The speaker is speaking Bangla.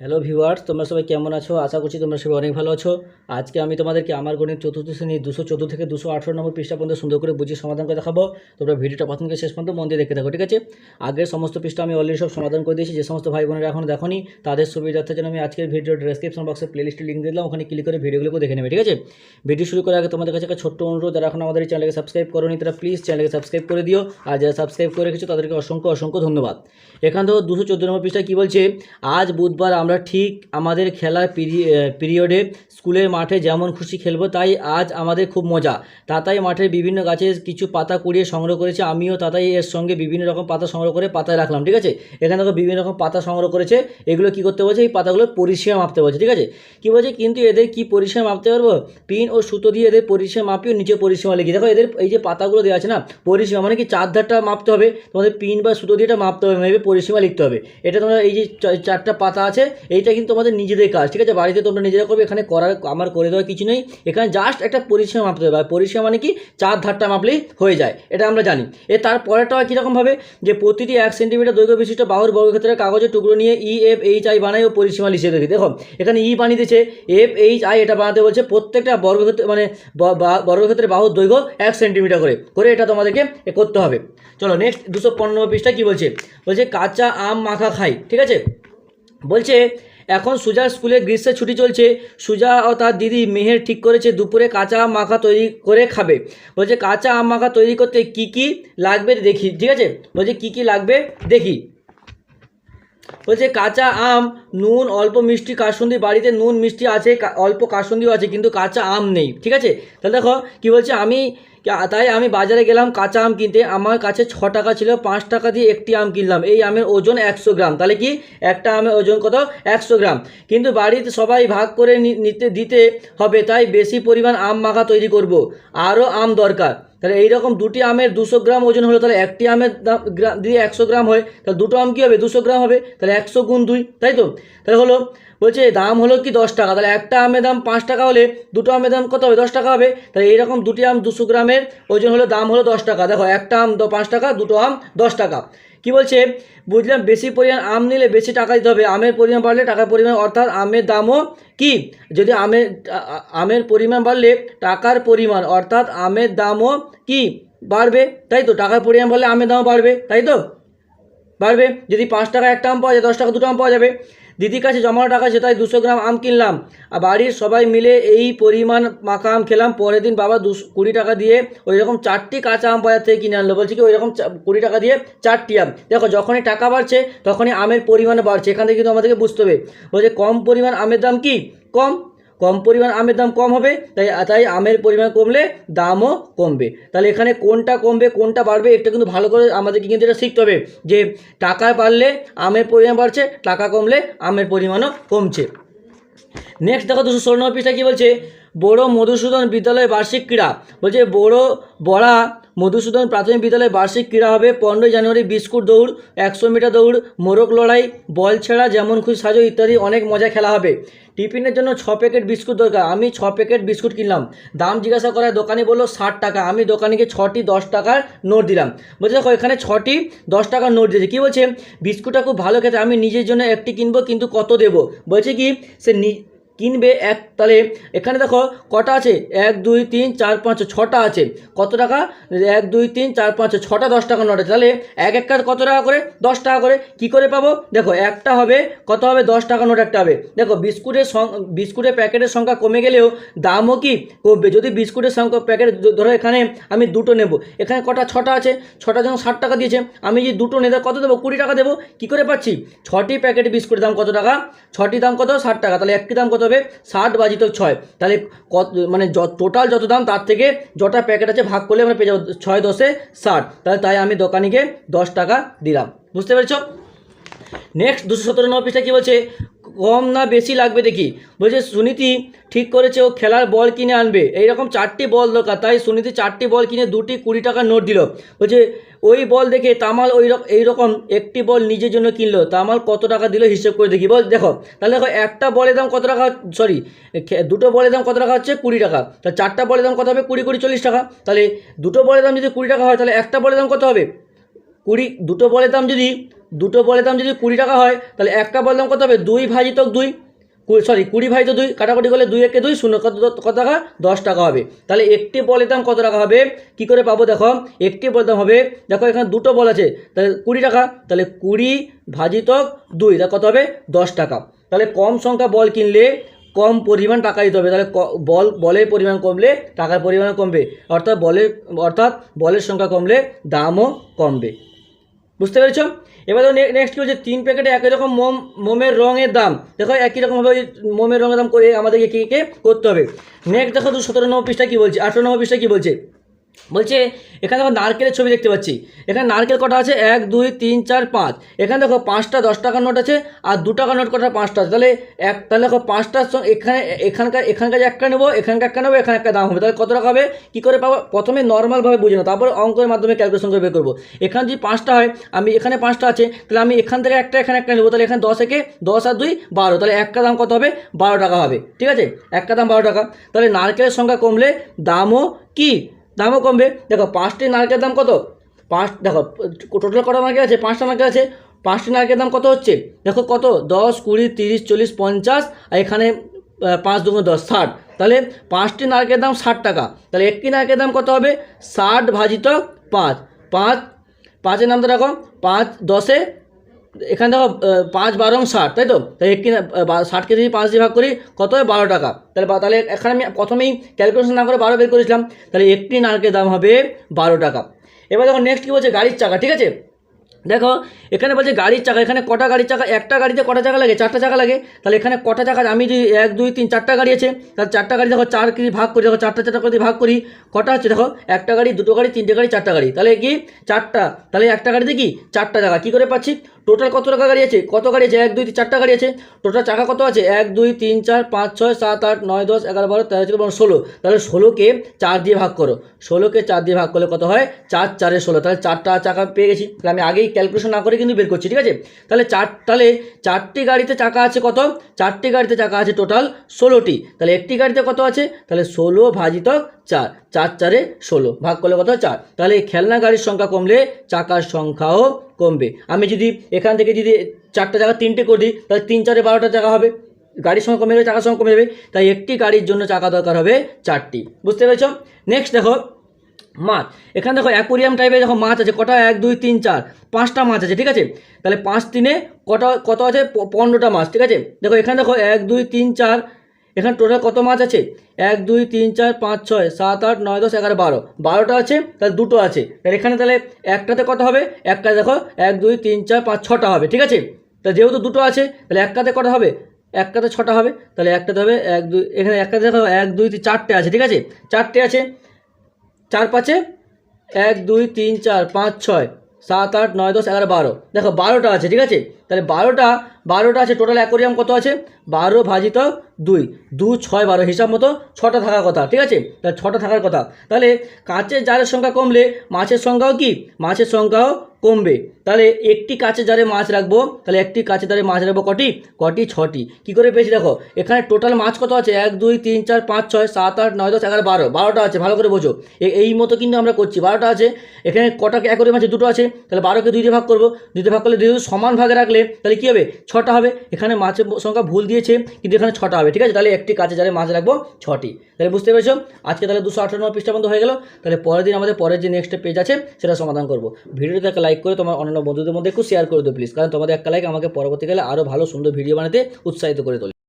হ্যালো ভিউয়ার্স তোমরা সবাই কেমন আছো? আশা করছি তোমরা সবাই অনেক ভালো আছো। আজকে আমি তোমাদেরকে আমার গণিত চতুর্থ শ্রেণি দুশো চোদ্দ থেকে দুশো আঠারো নম্বর পৃষ্ঠা পর্যন্ত সুন্দর করে বুঝিয়ে সমাধান করে দেখাবো। তোমরা ভিডিওটা প্রথম থেকে শেষ পর্যন্ত মন দিয়ে দেখে থাকো, ঠিক আছে? আগের সমস্ত পৃষ্ঠা আমি অলরেডি সব সমাধান করে দিয়েছি। যে সমস্ত ভাই বোনেরা এখন দেখোনি, তাদের সুবিধার্থের জন্য আমি আজকের ভিডিও ডেসক্রিপশন বক্সে প্লেলিস্টে লিঙ্ক দিলাম। ওখানে ক্লিক করে ভিডিওগুলো দেখে নেবে, ঠিক আছে? ভিডিও শুরু করার আগে তোমাদের কাছে একটা ছোট্ট অনুরোধ, যারা এখন আমাদের চ্যানেলকে সাবস্ক্রাইব করোনি, তারা প্লিজ চ্যানেলকে সাবস্ক্রাইব করে দিও। আর যারা সাবস্ক্রাইব করে রেখেছো, তাদেরকে অসংখ্য অসংখ্য ধন্যবাদ। এখান থেকে দুশো চোদ্দ নম্বর পৃষ্ঠা কী বলছে? আজ বুধবার আমরা ঠিক আমাদের খেলার পিরি- পিরিয়ডে স্কুলের মাঠে যেমন খুশি খেলব, তাই আজ আমাদের খুব মজা। তাতাই মাঠের বিভিন্ন গাছের কিছু পাতা কুড়িয়ে সংগ্রহ করেছে, আমিও তাতাই এর সঙ্গে বিভিন্ন রকম পাতা সংগ্রহ করে পাতায় রাখলাম, ঠিক আছে? এখানে দেখো বিভিন্ন রকম পাতা সংগ্রহ করেছে, এগুলো কি করতে বলছে? এই পাতাগুলো পরিসীমা মাপতে বলছে, ঠিক আছে? কি বলছে? কিন্তু এদের কি পরিসীমা মাপতে পারব? পিন ও সুতো দিয়ে এদের পরিসীমা মাপিও নিচে পরিসীমা লিখি। দেখো এদের এই যে পাতাগুলো দেওয়া আছে না পরিসীমা মানে কি চার ধারটা মাপতে হবে, তোমাদের পিন বা সুতো দিয়ে এটা মাপতে হবে, মেপে পরিসীমা লিখতে হবে। এটা তোমরা এই যে চারটা পাতা আছে এইটা কিন্তু তোমাদের নিজেদের কাজ, ঠিক আছে? বাড়িতে তোমরা নিজেরা করবে, এখানে করার আমার করে দেওয়ার কিছু নেই। এখানে জাস্ট একটা পরিসীমা মাপতে হবে পরিসীমা মানে কি? চার ধারটা মাপলেই হয়ে যায়, এটা আমরা জানি। এ তার পরেরটা হয় কীরকমভাবে যে প্রতিটি এক সেন্টিমিটার দৈর্ঘ্য বিশিষ্ট বাহুর বর্গক্ষেত্রের কাগজের টুকরো নিয়ে ই এফ এইচ আই বানাই ও পরিসীমা লিখে দেখি দেখো, এখানে ই বানিয়ে দিয়েছে এফ এইচ আই এটা বানাতে বলছে প্রত্যেকটা বর্গক্ষেত্রে মানে ব- বা- বর্গক্ষেত্রের বাহুর দৈর্ঘ্য এক সেন্টিমিটার করে করে এটা তোমাদেরকে করতে হবে। চলো নেক্সট দুশো পনেরো পৃষ্ঠা কী বলছে? বলছে, কাঁচা আম মাখা খাই, ঠিক আছে? বলছে, এখন সুজা স্কুলে গ্রীষ্মের ছুটি চলছে। সুজা ও তার দিদি মেহের ঠিক করেছে, দুপুরে কাঁচা আম মাখা তৈরি করে খাবে। বলছে, কাঁচা আম মাখা তৈরি করতে কি কি লাগবে দেখি, ঠিক আছে? বলছে, কি কি লাগবে দেখি। বলছে, কাঁচা আম, নুন, অল্প মিষ্টি কাসুন্দি বাড়িতে নুন মিষ্টি আছে অল্প কাসুন্দিও আছে, কিন্তু কাঁচা আম নেই, ঠিক আছে? তাহলে দেখো, কি বলছে, আমি তাই আমি বাজারে গেলাম কাঁচা আম কিনতে। আমার কাছে ছ টাকা ছিল, পাঁচ টাকা দিয়ে একটি আম কিনলাম। এই আমের ওজন একশো গ্রাম। তাহলে কি? একটা আমের ওজন কত? একশো গ্রাম। কিন্তু বাড়িতে সবাই ভাগ করে নিতে, দিতে হবে, তাই বেশি পরিমাণ আম মাখা তৈরি করব। আরও আম দরকার। তাহলে এইরকম দুটি আমের দুশো গ্রাম ওজন হলো তাহলে একটি আমের গ্রাম দিয়ে একশো গ্রাম হয়, তাহলে দুটো আম কী হবে? দুশো গ্রাম হবে, তাহলে একশো গুণ দুই, তাই তো? তাহলে হলো, বলছে দাম হলো কি দশ টাকা, তাহলে একটা আমের দাম পাঁচ টাকা হলে দুটো আমের দাম কত হবে? দশ টাকা হবে, তাহলে এইরকম দুটি আম দুশো গ্রামের ওজন হলো দাম হলো দশ টাকা। দেখো, একটা আম পাঁচ টাকা, দুটো আম দশ টাকা। কি বলছে? বুঝলাম, বেশি পরিমাণ আম নিলে বেশি টাকা দিতে হবে। আমের পরিমাণ বাড়লে টাকার পরিমাণ, অর্থাৎ আমের দামও কি? যদি আমের আমের পরিমাণ বাড়লে টাকার পরিমাণ, অর্থাৎ আমের দামও কি? বাড়বে। তাই তো, টাকার পরিমাণ বাড়লে আমের দামও বাড়বে। তাই তো? বাড়বে। যদি পাঁচ টাকা একটা আম পাওয়া যায়, দশ টাকা দুটো আম পাওয়া যাবে। দিদির কাছে জমানো টাকা তাই দুশো গ্রাম আম কিনলাম। আর বাড়ির সবাই মিলে এই পরিমাণ মাখা আম খেলাম। পরের দিন বাবা দুশো কুড়ি টাকা দিয়ে ওই রকম চারটি কাঁচা আম বাজার থেকে কিনে আনলো। বলছি কি ওই রকম কুড়ি টাকা দিয়ে চারটি আম। দেখো, যখনই টাকা বাড়ছে, তখনই আমের পরিমাণ বাড়ছে। এখান থেকে কিন্তু আমাদেরকে বুঝতে হবে। বলছে, কম পরিমাণ আমের দাম কি? কম। কম পরিমাণ আমের দাম কম হবে, তাই তাই আমের পরিমাণ কমলে দামও কমবে। তাহলে এখানে কোনটা কমবে, কোনটা বাড়বে, এটা কিন্তু ভালো করে আমাদেরকে কিন্তু এটা শিখতে হবে যে টাকা বাড়লে আমের পরিমাণ বাড়ছে, টাকা কমলে আমের পরিমাণও কমছে। নেক্সট দেখো, দুশো ষোলো নম্বর পৃষ্ঠা কী বলছে? বড় মধুসূদন বিদ্যালয় বার্ষিক ক্রীড়া। বলছে, বড় বড়া মধুসূদন প্রাথমিক বিদ্যালয়ে বার্ষিক ক্রীড়া হবে পনেরোই জানুয়ারি বিস্কুট দৌড়, একশো মিটার দৌড়, মোরগ লড়াই, বল ছেঁড়া, যেমন খুশি, সাজো ইত্যাদি অনেক মজা খেলা হবে। টিফিনের জন্য ছ প্যাকেট বিস্কুট দরকার। আমি ছ প্যাকেট বিস্কুট কিনলাম। দাম জিজ্ঞাসা করায় দোকানে বলল, ষাট টাকা। আমি দোকানিকে ছটি দশ টাকার নোট দিলাম। বলছে, দেখো, এখানে ছটি দশ টাকার নোট দিয়েছে। কী বলছে? বিস্কুটটা খুব ভালো খেতে, আমি নিজের জন্য একটি কিনবো, কিন্তু কত দেবো? বলছে কি, সে কিনবে এক, তাহলে এখানে দেখো কটা আছে? এক, দুই, তিন, চার, পাঁচ, ছটা আছে। কত টাকা? এক, দুই, তিন, চার, পাঁচ, ছটা, দশ টাকা নোট আছে। তাহলে এক একটা কত টাকা করে? দশ টাকা করে। কি করে পাবো? দেখো, একটা হবে, কত হবে? দশ টাকা নোট একটা হবে। দেখো, বিস্কুটের বিস্কুটের প্যাকেটের সংখ্যা কমে গেলেও দামও কি কমবে? যদি বিস্কুটের সংখ্যা প্যাকেট ধরো এখানে আমি দুটো নেব। এখানে কটা, ছটা আছে? ছটা যখন ষাট টাকা দিয়েছে, আমি যদি দুটো নেতে কত দেবো? কুড়ি টাকা দেবো। কি করে পাচ্ছি? ছটি প্যাকেট বিস্কুটের দাম কত টাকা? ছটি দাম কত? ষাট টাকা। তাহলে একটি দাম কত হবে ষাট বাজিত ছয়। তাহলে কত মানে টোটাল যত দাম, তার থেকে যটা প্যাকেট আছে ভাগ করলে আমরা পেয়ে যাব ছয় দশে ষাট। তাহলে তাই আমি দোকানিকে দশ টাকা দিলাম। বুঝতে পেরেছ? নেক্সট দুশো সতেরো নম্বর পৃষ্ঠা কী বলছে? কম না বেশি লাগবে দেখি। বলছে, সুনীতি ঠিক করেছে, ও খেলার বল কিনে আনবে। এইরকম চারটি বল দরকার, তাই সুনীতি চারটি বল কিনে দুটি কুড়ি টাকার নোট দিল। বলছে, ওই বল দেখে তামাল ওই রকম এইরকম একটি বল নিজের জন্য কিনলো, তামাল কত টাকা দিল হিসেব করে দেখি। বল, দেখো, তাহলে দেখো, একটা বলের দাম কত টাকা, সরি দুটো বলের দাম কত টাকা হচ্ছে? কুড়ি টাকা। তা চারটা বলের দাম কত হবে? কুড়ি কুড়ি, চল্লিশ টাকা। তাহলে দুটো বলের দাম যদি কুড়ি টাকা হয়, তাহলে একটা বলের দাম কত হবে? কুড়ি, দুটো বলের দাম যদি দুটো বলের দাম যদি কুড়ি টাকা হয়, তাহলে একটা বলের দাম কত হবে? দুই ভাজিতক দুই। সরি কুড়ি ভাজিত দুই, কাটাকুটি করলে দুই একে দুই, শূন্য কত কত টাকা? দশ টাকা হবে। তাহলে একটি বলের দাম কত টাকা হবে? কি করে পাবো দেখো? একটি বলের দাম হবে, দেখো এখানে দুটো বল আছে, তাহলে কুড়ি টাকা। তাহলে কুড়ি ভাজিতক দুই তা কত হবে? দশ টাকা। তাহলে কম সংখ্যা বল কিনলে কম পরিমাণ টাকা দিতে হবে। তাহলে বল, বলের পরিমাণ কমলে টাকার পরিমাণ কমবে। অর্থাৎ বলের অর্থাৎ বলের সংখ্যা কমলে দামও কমবে। বুঝতে পেরেছ? এবার নেক্সট কী হচ্ছে তিন প্যাকেটে একই রকম মোম মোমের রঙের দাম। দেখো একই রকমভাবে মোমের রঙের দাম করে আমাদেরকে কী কে করতে হবে? নেক্সট দেখো দু সতেরো নম্বর পৃষ্ঠা কী বলছে? আঠেরো নম্বর পৃষ্ঠা কী বলছে? বলছে, এখানে দেখো নারকেলের ছবি দেখতে পাচ্ছি। এখানে নারকেল কটা আছে? এক, দুই, তিন, চার, পাঁচ। এখানে দেখো পাঁচটা দশ টাকার নোট আছে আর দু টাকার নোট কটা পাঁচটা আছে। তাহলে এক, তাহলে দেখো পাঁচটার সঙ্গে এখানে, এখানকার এখানকার একটা নেব, এখানকার একটা নেব, এখানে একটা দাম হবে। তাহলে কত টাকা হবে? কী করে পাবো? প্রথমে নর্মালভাবে বুঝে নেব তারপরে অঙ্কের মাধ্যমে ক্যালকুলেশন করে বের করব। এখানে যদি পাঁচটা হয়, আমি এখানে পাঁচটা আছে, তাহলে আমি এখান থেকে একটা, এখানে একটা নেব। তাহলে এখানে দশ একে দশ আর দুই, বারো। তাহলে একটা দাম কত হবে? বারো টাকা হবে। ঠিক আছে? একটা দাম বারো টাকা। তাহলে নারকেলের সংখ্যা কমলে দামও কি? দামও কমবে। দেখো, পাঁচটি নারকেলের দাম কত? পাঁচ দেখো টোটাল কটা নারকেল আছে? পাঁচটা নারকেল আছে। পাঁচটি নারকেলের দাম কত হচ্ছে? দেখো কত? দশ, কুড়ি, তিরিশ, চল্লিশ, পঞ্চাশ, আর এখানে পাঁচ দুগুণ দশ, ষাট। তাহলে পাঁচটি নারকেলের দাম ষাট টাকা। তাহলে একটি নারকেলের দাম কত হবে? ষাট ভাজিত পাঁচ। পাঁচ পাঁচের নামটা রাখো। পাঁচ দশে এখানে দেখো পাঁচ বারো ষাট, তাই তো? তাই একটি ষাটকে যদি পাঁচ দিয়ে ভাগ করি, কত হয় বারো টাকা? তাহলে তাহলে এখানে আমি প্রথমেই ক্যালকুলেশন না করে বারো বের করেছিলাম, তাহলে একটি নারকেলের দাম হবে বারো টাকা। এবার দেখো নেক্সট কী বলছে? গাড়ির চাকা, ঠিক আছে? দেখো, এখানে বলছে গাড়ির চাকা, এখানে কটা গাড়ির চাকা, একটা গাড়িতে কটা চাকা লাগে? চারটা চাকা লাগে। তাহলে এখানে কটা চাকা, আমি যদি এক, দুই, তিন, চারটা গাড়ি আছে, তাহলে চারটা গাড়ি দেখো, চার কেজি ভাগ করি? দেখো, চারটা চারটা করে ভাগ করি, কটা হচ্ছে দেখো, একটা গাড়ি, দুটো গাড়ি, তিনটে গাড়ি, চারটা গাড়ি। তাহলে কি? চারটা। তাহলে একটা গাড়িতে কি? চারটা চাকা। কী করে পাচ্ছি? টোটাল কত টাকা গাড়ি আছে? কত গাড়ি আছে? এক, দুই চারটা গাড়ি আছে? টোটাল চাকা কত আছে? এক, দুই, তিন, চার, পাঁচ, ছয়, সাত, আট, নয়, দশ, এগারো, বারো, তেরো, চোদ্দ, পনেরো, ষোলো। তাহলে ষোলোকে চার দিয়ে ভাগ করো। ষোলোকে চার দিয়ে ভাগ করলে কত হয়? চার, চারে ষোলো। তাহলে চারটা চাকা পেয়ে গেছি। তাহলে আমি আগেই ক্যালকুলেশন না করে কিন্তু বের করছি, ঠিক আছে? তাহলে চার, তাহলে চারটি গাড়িতে চাকা আছে কত? চারটি গাড়িতে চাকা আছে টোটাল ষোলোটি। তাহলে একটি গাড়িতে কত আছে? তাহলে ষোলো ভাজিত চার চার চারে ষোলো, ভাগ করলে কত চার? তাহলে খেলনা গাড়ির সংখ্যা কমলে চাকার সংখ্যাও কমবে। আমি যদি এখান থেকে যদি চারটা জায়গা তিনটে করে দিই, তাহলে তিন চারে বারোটা জায়গা হবে। গাড়ির সংখ্যা কমে যাবে, চাকার সংখ্যা কমে যাবে। তাই একটি গাড়ির জন্য চাকা দরকার হবে চারটি। বুঝতে পেরেছ? নেক্সট দেখো, মাছ। এখানে দেখো অ্যাকোরিয়াম টাইপের দেখো মাছ আছে, কটা? এক, দুই, তিন, চার। পাঁচটা মাছ আছে, ঠিক আছে? তাহলে পাঁচ তিনে কটা, কত আছে? পনেরোটা মাছ, ঠিক আছে? দেখো এখানে দেখো এক, দুই, তিন, চার এখানে টোটাল কত মাছ আছে? এক, দুই, তিন, চার, পাঁচ, ছয়, সাত, আট, নয়, দশ, এগারো, বারো। বারোটা আছে, তাহলে দুটো আছে। তাহলে এখানে তাহলে একটাতে কত হবে? একটা দেখো, এক, দুই, তিন, চার, পাঁচ, ছটা হবে, ঠিক আছে? তাহলে যেহেতু দুটো আছে, তাহলে একটাতে কটা হবে? একটাতে ছটা হবে, তাহলে একটাতে হবে এক, দুই, এখানে একটাতে দেখো, এক, দুই চারটে আছে, ঠিক আছে? চারটে আছে, চার, পাঁচে, এক, দুই, তিন, চার, পাঁচ, ছয়। সাত আট নয় দশ এগারো বারো। দেখো বারোটা আছে, ঠিক আছে? তাহলে বারোটা বারোটা আছে টোটাল অ্যাকোরিয়াম কত আছে? বারো ভাজিত দুই। দু, ছয়, বারো, হিসাব মতো ছটা থাকার কথা, ঠিক আছে? তাহলে ছটা থাকার কথা। তাহলে কাঁচের জারের সংখ্যা কমলে মাছের সংখ্যাও কি? মাছের সংখ্যাও কমবে। তাহলে একটি কাছে জারে মাছ রাখব। তাহলে একটি কাছে জারে মাছ রাখব কটি? কটি? ছটি। কি করে পেয়েছি দেখো, এখানে টোটাল মাছ কত আছে? এক, দুই, তিন, চার, পাঁচ, ছয়, সাত, আট, নয়, দশ, এগারো, বারো। বারোটা আছে, ভালো করে বোঝো। এই মতো কিন্তু আমরা করছি। বারোটা আছে, এখানে কটাকে একরে মাছে দুটো আছে? তাহলে বারোকে দুইতে ভাগ করব। দুইতে ভাগ করলে দুই সমান ভাগে রাখলে তাহলে কী হবে? ছটা হবে। এখানে মাছের সংখ্যা ভুল দিয়েছে, কিন্তু এখানে ছটা হবে। ঠিক আছে? তাহলে একটি কাঁচের জারে মাছ রাখব, ছটি। তাহলে বুঝতে পেরেছ? আজকে তাহলে দুশো আঠারো নম্বর পৃষ্ঠা বন্ধ হয়ে গেল। তাহলে পরের দিন আমাদের পরের যে নেক্সট পেজ আছে, সেটা সমাধান করব। ভিডিওতে একটা লাইক করে তোমার অন্যান্য বন্ধুদের মধ্যে একটু শেয়ার করে দিও প্লিজ কারণ তোমাদের একটা লাইক আমাকে পরবর্তীকালে আরও ভালো, সুন্দর ভিডিও বানাতে উৎসাহিত করে তোলে।